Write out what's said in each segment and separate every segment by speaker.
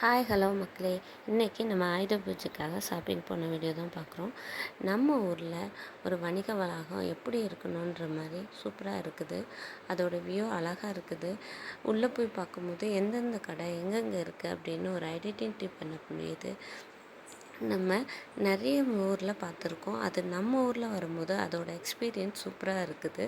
Speaker 1: Hi hello மக்களே. இன்றைக்கி நம்ம ஆயுத பூஜைக்காக ஷாப்பிங் போன வீடியோ தான் பார்க்குறோம். நம்ம ஊரில் ஒரு வணிக வளாகம் எப்படி இருக்கணுன்ற மாதிரி சூப்பராக இருக்குது. அதோட வியூ அழகாக இருக்குது. உள்ளே போய் பார்க்கும்போது எந்தெந்த கடை எங்கெங்கே இருக்குது அப்படின்னு ஒரு ஐடென்டிட்டி பண்ண முடியுது நம்ம நிறைய ஊரில் பார்த்துருக்கோம். அது நம்ம ஊரில் வரும்போது அதோட எக்ஸ்பீரியன்ஸ் சூப்பராக இருக்குது.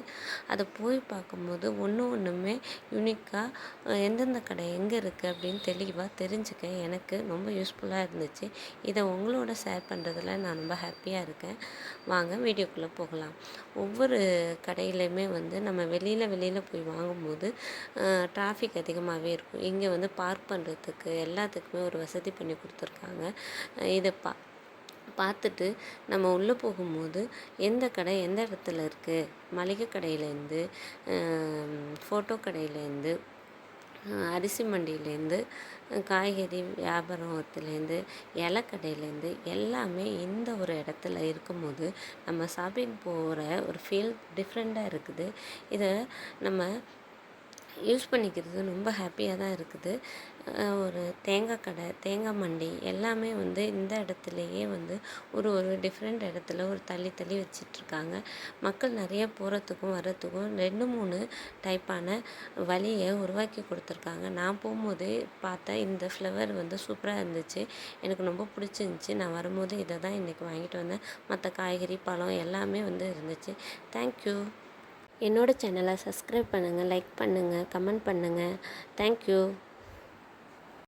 Speaker 1: அதை போய் பார்க்கும்போது ஒன்று ஒன்றுமே யூனிக்காக எந்தெந்த கடை எங்கே இருக்குது அப்படின்னு தெளிவாக தெரிஞ்சுக்க எனக்கு ரொம்ப யூஸ்ஃபுல்லாக இருந்துச்சு. இதை உங்களோட ஷேர் பண்ணுறதுல நான் ரொம்ப ஹாப்பியாக இருக்கேன். வாங்க வீடியோக்குள்ளே போகலாம். ஒவ்வொரு கடையிலையுமே வந்து நம்ம வெளியில் வெளியில் போய் வாங்கும்போது டிராஃபிக் அதிகமாகவே இருக்கும். இங்கே வந்து பார்க் பண்ணுறதுக்கு எல்லாத்துக்குமே ஒரு வசதி பண்ணி கொடுத்துருக்காங்க. இதை பா பார்த்துட்டு நம்ம உள்ளே போகும்போது எந்த கடை எந்த இடத்துல இருக்குது மளிகை கடையிலேருந்து ஃபோட்டோ கடையிலேருந்து அரிசி மண்டியிலேருந்து காய்கறி வியாபாரத்துலேருந்து இலக்கடையிலேருந்து எல்லாமே இந்த ஒரு இடத்துல இருக்கும்போது நம்ம ஷாப்பிங் போகிற ஒரு ஃபீல் டிஃப்ரெண்ட்டாக இருக்குது. இதை நம்ம யூஸ் பண்ணிக்கிறது ரொம்ப ஹாப்பியாக தான் இருக்குது. ஒரு தேங்காய் கடை தேங்காய் மண்டி எல்லாமே வந்து இந்த இடத்துலையே வந்து ஒரு ஒரு டிஃப்ரெண்ட் இடத்துல ஒரு தள்ளி தள்ளி வச்சிட்ருக்காங்க. மக்கள் நிறைய போகிறதுக்கும் வர்றதுக்கும் ரெண்டு மூணு டைப்பான வழியை உருவாக்கி கொடுத்துருக்காங்க. நான் போகும்போது பார்த்தா இந்த ஃப்ளவர் வந்து சூப்பராக இருந்துச்சு. எனக்கு ரொம்ப பிடிச்சிருந்துச்சி. நான் வரும்போது இதை தான் இன்றைக்கி வாங்கிட்டு வந்தேன். மற்ற காய்கறி பழம் எல்லாமே வந்து இருந்துச்சு. தேங்க்யூ என்னோடய சேனலை சப்ஸ்கிரைப் பண்ணுங்கள் லைக் பண்ணுங்கள் கமெண்ட் பண்ணுங்கள் தேங்க்யூ